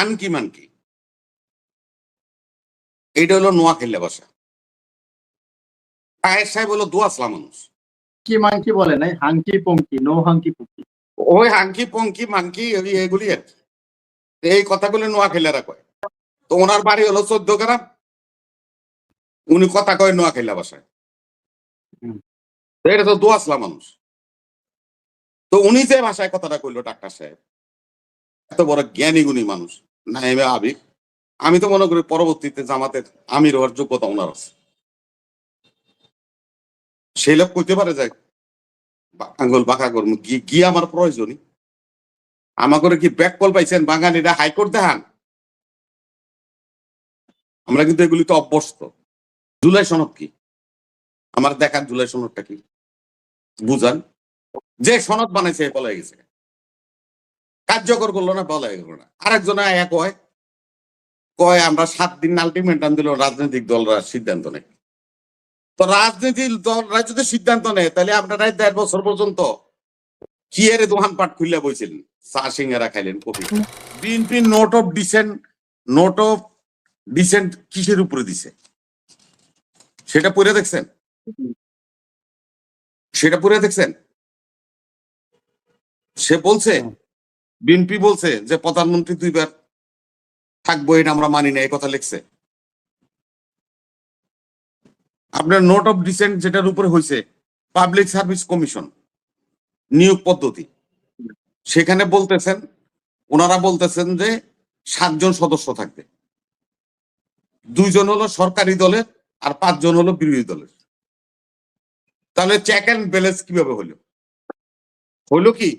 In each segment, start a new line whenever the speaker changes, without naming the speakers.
হানকি monkey. এইটা হলো নোয়াখালী ভাষা আয়ের সাহেব হলো দোয়াসলা মানুষ।
কি মাংকি বলে নাই? Hanky panky no hanky panky
ওই হাঙ্কি পঙ্কি মাঙ্কি এগুলি- আর কি। এই কথাগুলো নোয়াখালীরা কয়। তো ওনার বাড়ি হলো চোদ্দ গ্রাম উনি কথা কয় নোয়াখালী ভাষায়। এটা তো দোয়াসলা মানুষ। তো উনি যে ভাষায় কথাটা কইলো ডাক্তার সাহেব এত বড় জ্ঞানী গুণী মানুষ। না এমে আমি তো মনে করি পরবর্তীতে জামাতের আমির হওয়ার যোগ্যতা ওনার আছে। সেই লোক কইতে পারে যায় আঙ্গুল বাঁকা করব গি- গিয়ে আমার প্রয়োজনই। আমাকে কি ব্যাক কল পাইছেন বাঙালিরা? হাইকোর্ট দেখান। আমরা কিন্তু এগুলি তো অভ্যস্ত। জুলাই সনদ কি? আমার দেখান জুলাই সনদটা কি? বুঝান। যে সনদ বানাইছে পলাই গেছে। কার্যকর করল না পলাই গেল না। আরেকজন এক হয় কয় আমরা সাত দিন আলটিমেটাম দিল রাজনৈতিক দলরা সিদ্ধান্ত নেয়। তো রাজনীতির দলরা যদি সিদ্ধান্ত নেয়, তাহলে আপনারা দেড় বছর পর্যন্ত কি এর দোকান পাট খুললে বইছিলেন? চা সিঙ্গারা খাইলেন, coffee BNP note of dissent note of dissent কিসের উপরে দিছে? সেটা পড়ে দেখছেন? সেটা পড়ে দেখছেন? সে বলছে বিএনপি বলছে যে, প্রধানমন্ত্রী দুইবার থাকব, এটা আমরা মানি না, এই কথা লিখছে। আপনার নোট অফ ডিসেন্ট যেটার উপরে হয়েছে পাবলিক সার্ভিস কমিশন নিয়োগ পদ্ধতি। সেখানে বলতেছেন, ওনারা বলতেছেন যে, সাতজন সদস্য থাকবে। দুইজন হলো সরকারি দলের আর পাঁচজন হলো বিরোধী দলের। তাহলে চেক অ্যান্ড ব্যালেন্স কীভাবে হলো হলো কি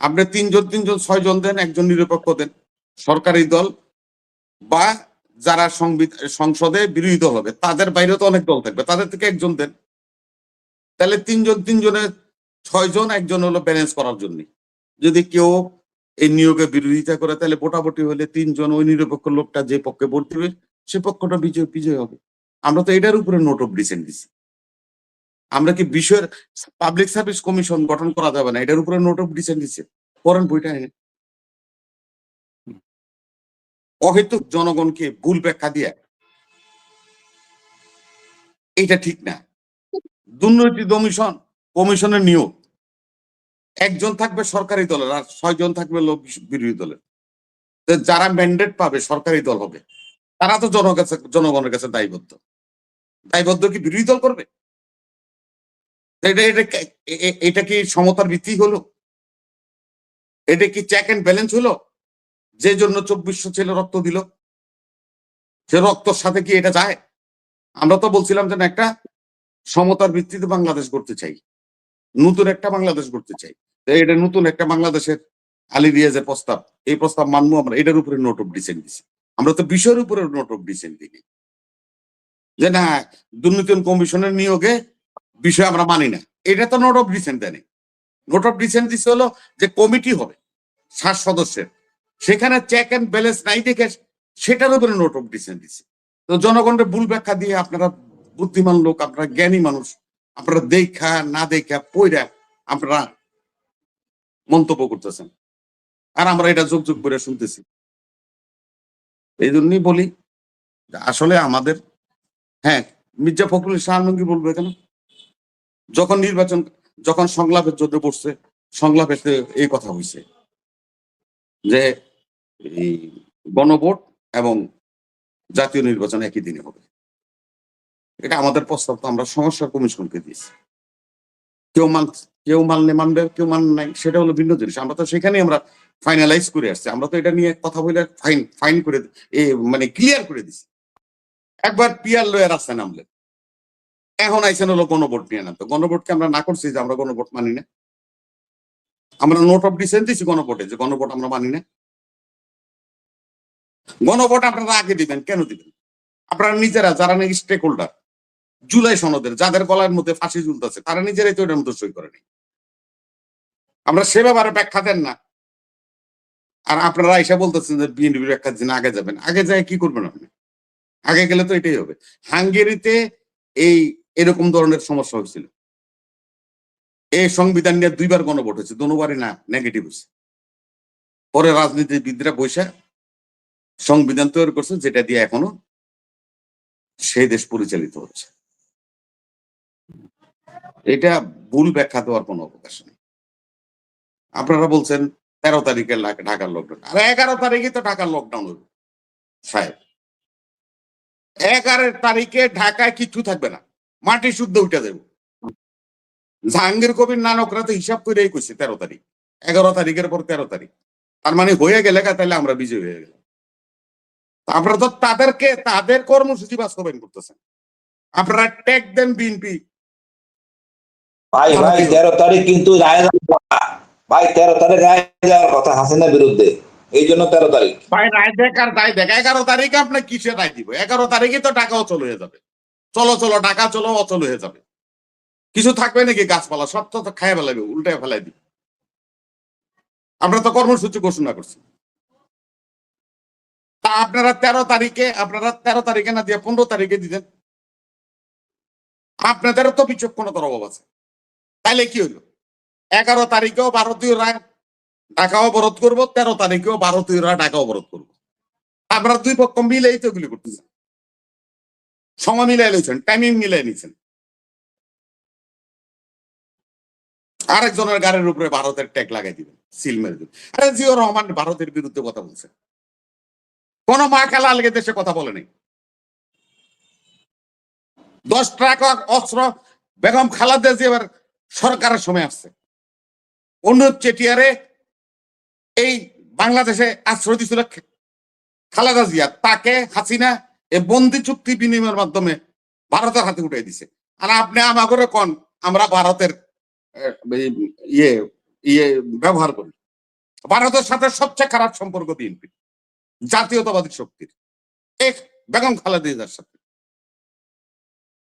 আপনি তিনজন তিনজন, ছয়জন দেন, একজন নিরপেক্ষ দেন। সরকারি দল বা যারা সংসদে বিরোধী দল হবে, তাদের বাইরে তো অনেক দল থাকবে, তাদের থেকে একজন দেন। তাহলে তিনজন, তিনজনের ছয়জন, একজন হলো ব্যালেন্স করার জন্য। যদি কেউ এই নিয়োগে বিরোধিতা করে, তাহলে ভোটাভুটি হলে তিনজন ওই নিরপেক্ষ লোকটা যে পক্ষে ভোট দিবে, সে পক্ষটা বিজয় বিজয় হবে। আমরা তো এটার উপরে নোট অফ ডিসেন্ট দিছি। আমরা কি বিষয়ের পাবলিক সার্ভিস কমিশন গঠন করা যাবে না? এটার উপরে নোট অফ ডিসেন্ট দিচ্ছে। পড়েন বইটা এনে অহেতুক জনগণকে ভুল ব্যাখ্যা দিয়ে। এটা ঠিক না। দুর্নীতি কমিশন কমিশনের নিয়োগ। একজন থাকবে সরকারি দলের আর ছয়জন থাকবে লোক বিরোধী দলের। যারা ম্যান্ডেট পাবে সরকারি দল হবে। তারা তো জনগণের কাছে দায়বদ্ধ। দায়বদ্ধ কি বিরোধী দল করবে? এটা এটা এটা কি সমতার ভিত্তি হলো? এটা কি চেক এন্ড ব্যালেন্স হলো? যে জন্য চব্বিশশো ছেলে রক্ত দিল। সে রক্তর সাথে কি এটা যায়? আমরা তো বলছিলাম যে না একটা সমতার ভিত্তিতে বাংলাদেশ করতে চাই। নতুন একটা বাংলাদেশ করতে চাই। এটা নতুন একটা বাংলাদেশের আলী রিয়াজের প্রস্তাব। এই প্রস্তাব মানবো আমরা। এটার উপরে নোট অফ ডিসেন্ট দিছি। আমরা তো বিষয়ের উপরে নোট অফ ডিসেন্ট দিই যে না, দুর্নীতি কমিশনের নিয়োগে বিষয় আমরা মানি না। এটা তো নোট অফ ডিসেন্ট দেয়নি নোট অফ ডিসেন্ট দিছে হলো যে কমিটি হবে ষাট সদস্যের। সেখানে চেক এন্ড ব্যালেন্স নাই দেখে সেটার উপরে নোট অফ ডিসেন্ট দিছে। তো জনগণের ভুল ব্যাখ্যা দিয়ে আপনারা বুদ্ধিমান লোক, আপনারা জ্ঞানী মানুষ, আপনারা দেখা, না দেখা, পইরা আপনারা মন্তব্য করতেছেন। আর আমরা এটা যোগ যোগ করে শুনতেছি। এই জন্যই বলি আসলে আমাদের হ্যাঁ মির্জা ফখরুল শাহ আলমগীর বলব কেন? যখন নির্বাচন, যখন সংলাপের জন্য বসছে সংলাপেতে এই কথা হয়েছে যে, এই গণভোট এবং জাতীয় নির্বাচন একই দিনে হবে। এটা আমাদের প্রস্তাব তো আমরা সমস্যা কমিশনকে দিয়েছি। কেউ মান কেউ মানলে মানবে, কেউ মান নাই, সেটা হলো ভিন্ন জিনিস। আমরা তো সেখানে আমরা ফাইনালাইজ করে আসছি। আমরা তো এটা নিয়ে কথা বলে ফাইন ফাইন করে মানে ক্লিয়ার করে দিছি। একবার পিয়ার লয়ের রাস্তায় নামলেন এখন আইসেন হলো গণভোট নিয়ে না। তো গণভোটকে আমরা না করছি যে আমরা গণভোট মানি না। আমরা নোট অফ ডিসেন্ট দিছি গণভোটে যে গণভোট আমরা মানি না। গণভোট আপনারা আগে দিবেন, কেন দিবেন? আপনারা নিজেরা, যারা নাকি স্টেক হোল্ডার জুলাই সনদের, যাদের গলার মধ্যে ফাঁসি ঝুলতেছে, তারা নিজেরাই তো এটার মধ্যে সই করেনি আমরা সে ব্যাপারে ব্যাখ্যা দেন না। আর আপনারা এসে বলতেছেন যে বিএনপি ব্যাখ্যা দিন, আগে যাবেন। আগে যায় কি করবেন আপনি? আগে গেলে তো এটাই হবে। হাঙ্গেরিতে এই এরকম ধরনের সমস্যা হয়েছিল। এই সংবিধান নিয়ে দুইবার গণভোট হয়েছে, দুবারই না নেগেটিভ হয়েছে। পরে রাজনীতিবিদরা বৈশা সংবিধান তৈরি করছে, যেটা দিয়ে এখনও সেই দেশ পরিচালিত হচ্ছে। এটা ভুল ব্যাখ্যা দেওয়ার কোনো অবকাশ নেই। আপনারা বলছেন তেরো তারিখে ঢাকার লকডাউন আর এগারো তারিখে তো ঢাকার লকডাউন হইব সাহেব। এগারো তারিখে ঢাকায় কিচ্ছু থাকবে না। মাটি শুদ্ধ উঠে দেব। জাহাঙ্গীর কবির নানকরা তো হিসাব করেই কইছে তেরো তারিখ। এগারো তারিখের পর তেরো তারিখ। তার মানে হয়ে গেলে তাহলে আমরা বিজয় হয়ে গেলাম। আপনারা তো তাদেরকে তাদের কর্মসূচি বাস্তবায়ন করতেছেন। আপনারা ট্যাগ দেন বিএনপি।
ভাই ভাই তেরো তারিখ কিন্তু রায় ভাই তেরো তারিখ রায় দেওয়ার কথা বিরুদ্ধে। এই জন্য তেরো তারিখ।
ভাই রায় দেখ আর তাই দেখ। এগারো তারিখে আপনার কিসে রায় দিব? এগারো তারিখে তো টাকা অচল হয়ে যাবে। চলো চলো টাকা চলো, অচল হয়ে যাবে। কিছু থাকবে নাকি গাছপালা? সব তো খাইয়ে ফেলাবে উল্টে ফেলাই দিবে। আমরা তো কর্মসূচি ঘোষণা করছি। তা আপনারা তেরো তারিখে, আপনারা তেরো তারিখে না দিয়ে পনেরো তারিখে দিতেন। আপনাদের তো বিচক্ষণতার অভাব আছে। তাইলে কি হইল? এগারো তারিখেও ভারতীয় রায় ঢাকা অবরোধ করব, তেরো তারিখেও ভারতীয়রা ঢাকা অবরোধ করব। আপনারা দুই পক্ষ মিলেই তো এগুলি করতেছেন সময় মিলাই নিয়েছেন টাইমিং মিলাই নিয়েছেন আরেকজনের গাড়ির উপরে ভারতের ট্যাগ লাগাই দিবেন সিল মেরে দিবেন। আরে জিও রহমান ভারতের বিরুদ্ধে কথা বলছে। কোন মা খেলা আলগে দেশে কথা বলে নাই। দশ ট্রাক অস্ত্র বেগম খালাদা জিয়ার সরকারের সময় আসছে। অনুপ চেটিয়ারে এই বাংলাদেশে আশ্রয় দিছিল খালাদা জিয়া, তাকে হাসিনা এই বন্দি চুক্তি বিনিময়ের মাধ্যমে ভারতের হাতে উঠে দিছে। আর আপনি আমাকে কন, আমরা ভারতের ইয়ে ইয়ে ব্যবহার করি। ভারতের সাথে সবচেয়ে খারাপ সম্পর্ক বিএনপি, জাতীয়তাবাদী শক্তির। এক বেগম খালেদা জিয়ার সাথে।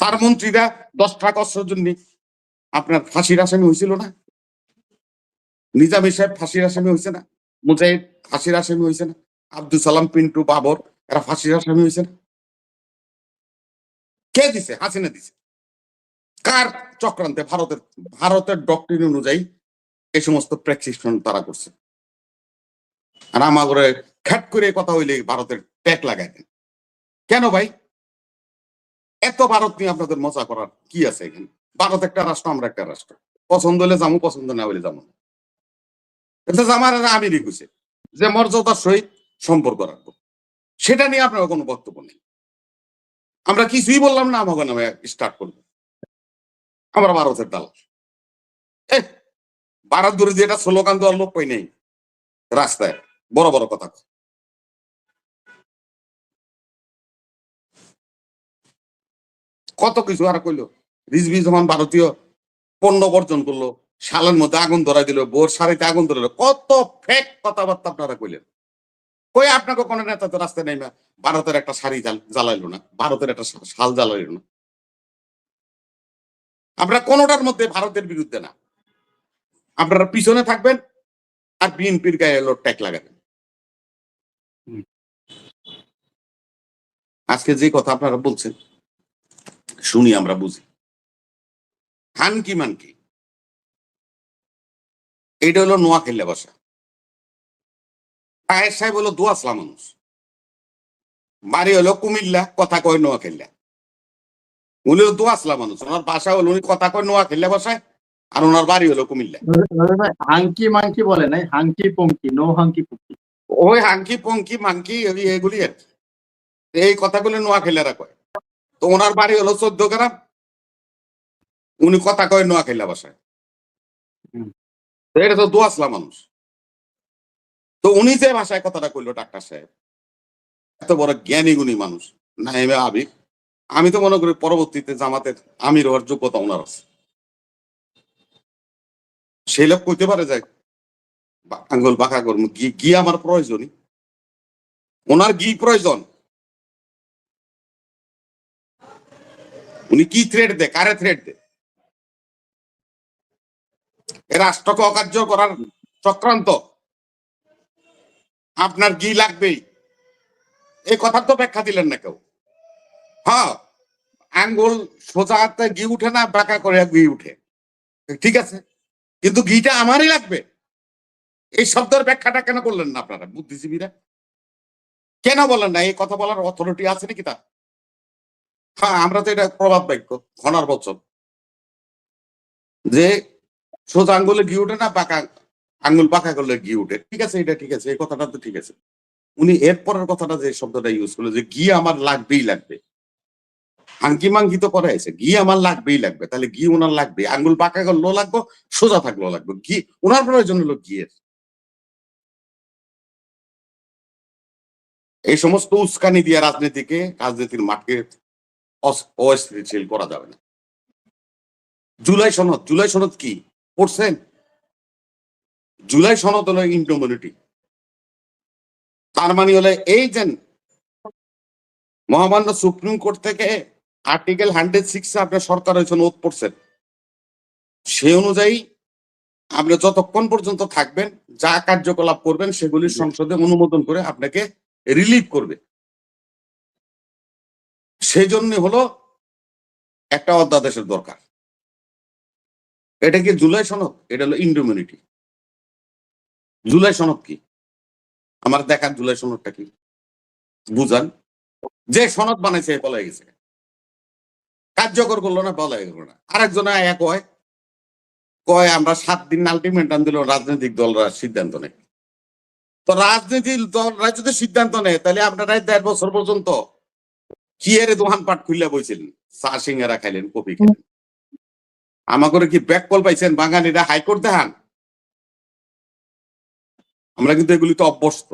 তার মন্ত্রীরা দশ টাকা অস্ত্রের জন্য আপনার ফাঁসির আসামি হয়েছিল না? নিজামী সাহেব ফাঁসির আসামি হয়েছে না? মুজাহিদ ফাঁসির আসামি হয়েছে না? আব্দুল সালাম, পিন্টু, বাবর, এরা ফাঁসির আসামি হয়েছে না? কে দিছে? হাসিনা দিছে। কার চক্রান্তে ভারতের ভারতের ডক্টরিন অনুযায়ী এই সমস্ত প্রেসক্রিপশন তারা করছে? আর আমার ঘরে খ্যাট করে কথা হইলে ভারতের ট্যাগ লাগাই দেন। কেন ভাই? এত ভারত নিয়ে আপনাদের মজা করার কি আছে এখানে? ভারত একটা রাষ্ট্র, আমরা একটা রাষ্ট্র। পছন্দ হলে যাব পছন্দ না হলে যাব এটা আমার আমিরই কইছে যে মর্যাদার সহিত সম্পর্ক রাখব। সেটা নিয়ে আপনার কোনো বক্তব্য নেই। আমরা কিছুই বললাম না, আমাকে নামে স্টার্ট করব। আমরা ভারতের দাল এ ভারত বিরোধী এটা স্লোগান দেওয়ার লোক পাই নেই। রাস্তায়, বড় বড় কথা। কত কিছু আর কইলো? রিজভি যখন ভারতীয় পণ্য বর্জন করল, শালের মধ্যে আগুন ধরাই দিল, বোর সারিতে আগুন ধরাইলো, কত ফেক কথাবার্তা আপনারা কইলেন। কই আপনাকে কোন নেতা তো রাস্তায় নেই ভারতের একটা শাড়ি জ্বাল- জ্বালাইলো না। ভারতের একটা শাল জ্বালাইলো না। আমরা কোনোটার মধ্যে ভারতের বিরুদ্ধে না। আপনারা পিছনে থাকবেন আর বিএনপির গায়ে এলো ট্যাগ লাগাবেন। আজকে যে কথা আপনারা বলছেন শুনি আমরা বুঝি। হান কি মান কি এটা হলো নোয়াখালী ভাষা আয়ের সাহেব হলো দোয়াসলা মানুষ। বাড়ি হলো কুমিল্লা কথা কয় নোয়াখালী উনি হলো দোয়াসলা মানুষ। ওনার বাসা হলো উনি কথা কয় নোয়াখালী ভাষায় আর ওনার বাড়ি হলো কুমিল্লা।
হাঙ্কি মাঙ্কি বলে নাই hanky panky no hanky panky
ওই হাঙ্কি পঙ্কি মাঙ্কি ওই এগুলি আর কি। এই কথাগুলো নোয়াখালীরা কয়। তো ওনার বাড়ি হলো চোদ্দ গ্রাম উনি কথা কয় নোয়াখালী ভাষায়
হুম।
তো এটা তো দোয়াসলা মানুষ। তো উনি যে ভাষায় কথাটা কইলো ডাক্তার সাহেব, এত বড় জ্ঞানী গুণী মানুষ না এমে আবির। আমি তো মনে করি পরবর্তীতে জামাতের আমির হওয়ার যোগ্যতা ওনার আছে। সেই লোক কইতে পারে যায় আঙ্গুল বাঁকা করব গি গি আমার প্রয়োজনই। ওনার গি প্রয়োজন। উনি কি থ্রেড দে কারে থ্রেড দে রাষ্ট্রকে অকার্য করার চক্রান্ত। আপনার গি লাগবেই এই কথার তো ব্যাখ্যা দিলেন না কেউ। হ্যাঁ আঙ্গুল সোজা হাতে ঘি উঠে না বাঁকা করে ঘি উঠে? ঠিক আছে, কিন্তু ঘিটা আমারই লাগবে? এই শব্দের ব্যাখ্যাটা কেন করলেন না আপনারা, বুদ্ধিজীবীরা? কেন বলেন না, এই কথা বলার অথরিটি আছে নাকি তা হ্যাঁ আমরা তো এটা প্রবাদ বাক্য, ঘনার বচন। যে সোজা আঙ্গুলে ঘি উঠে না বাঁকা আঙ্গুল পাকা করলে ঘি উঠে। ঠিক আছে, এটা ঠিক আছে, এই কথাটা তো ঠিক আছে। উনি এর পরের কথাটা যে শব্দটা ইউজ করল যে ঘি আমার লাগবেই লাগবে। হাঙ্কি মাঙ্কি তো করে আছে, ঘি আমার লাগবেই লাগবে, তাহলে ঘি ওনার লাগবে। আঙ্গুল বাঁকা করলেও লাগবে, সোজা থাকলেও লাগবে। ঘি ওনার প্রয়োজন হলো ঘিয়ের। এই সমস্ত উস্কানি দিয়ে রাজনীতিকে, রাজনীতির মাঠকে অস- অস্থিতিশীল করা যাবে না। জুলাই সনদ জুলাই সনদ কি? পড়ছেন? জুলাই সনদ হলো ইন্ডোমিনিটি তার মানে হলে এই যে মহামান্য সুপ্রিম কোর্ট থেকে আর্টিকেল হান্ড্রেড সিক্স আপনার সরকার হয়েছে ওত পড়ছেন সে অনুযায়ী আপনি যতক্ষণ পর্যন্ত থাকবেন, যা কার্যকলাপ করবেন, সেগুলি সংসদে অনুমোদন করে আপনাকে রিলিভ করবে। সেই জন্য হলো একটা অধ্যাদেশের দরকার। এটা কি জুলাই সনদ? এটা হলো ইন্ডোমিনিটি জুলাই সনদ কি? আমার দেখার জুলাই সনদটা কি? বুঝান। যে সনদ বানাইছে পলাই গেছে। কার্যকর করল না পলাই গেল না। আরেকজন এক কয় কয়, আমরা সাত দিন আলটিমেটাম দিল, রাজনৈতিক দলরা সিদ্ধান্ত নেয়। তো রাজনীতির দলরা যদি সিদ্ধান্ত নেয়, তাহলে আপনারা দেড় বছর পর্যন্ত কি দোকান পাট খুললে বইছিলেন? চা সিঙ্গারা খাইলেন, কফি খাইলেন। আমাকে কি ব্যাক কল পাইছেন? বাঙালিরা হাইকোর্ট দেখান। আমরা কিন্তু এগুলি তো অভ্যস্ত।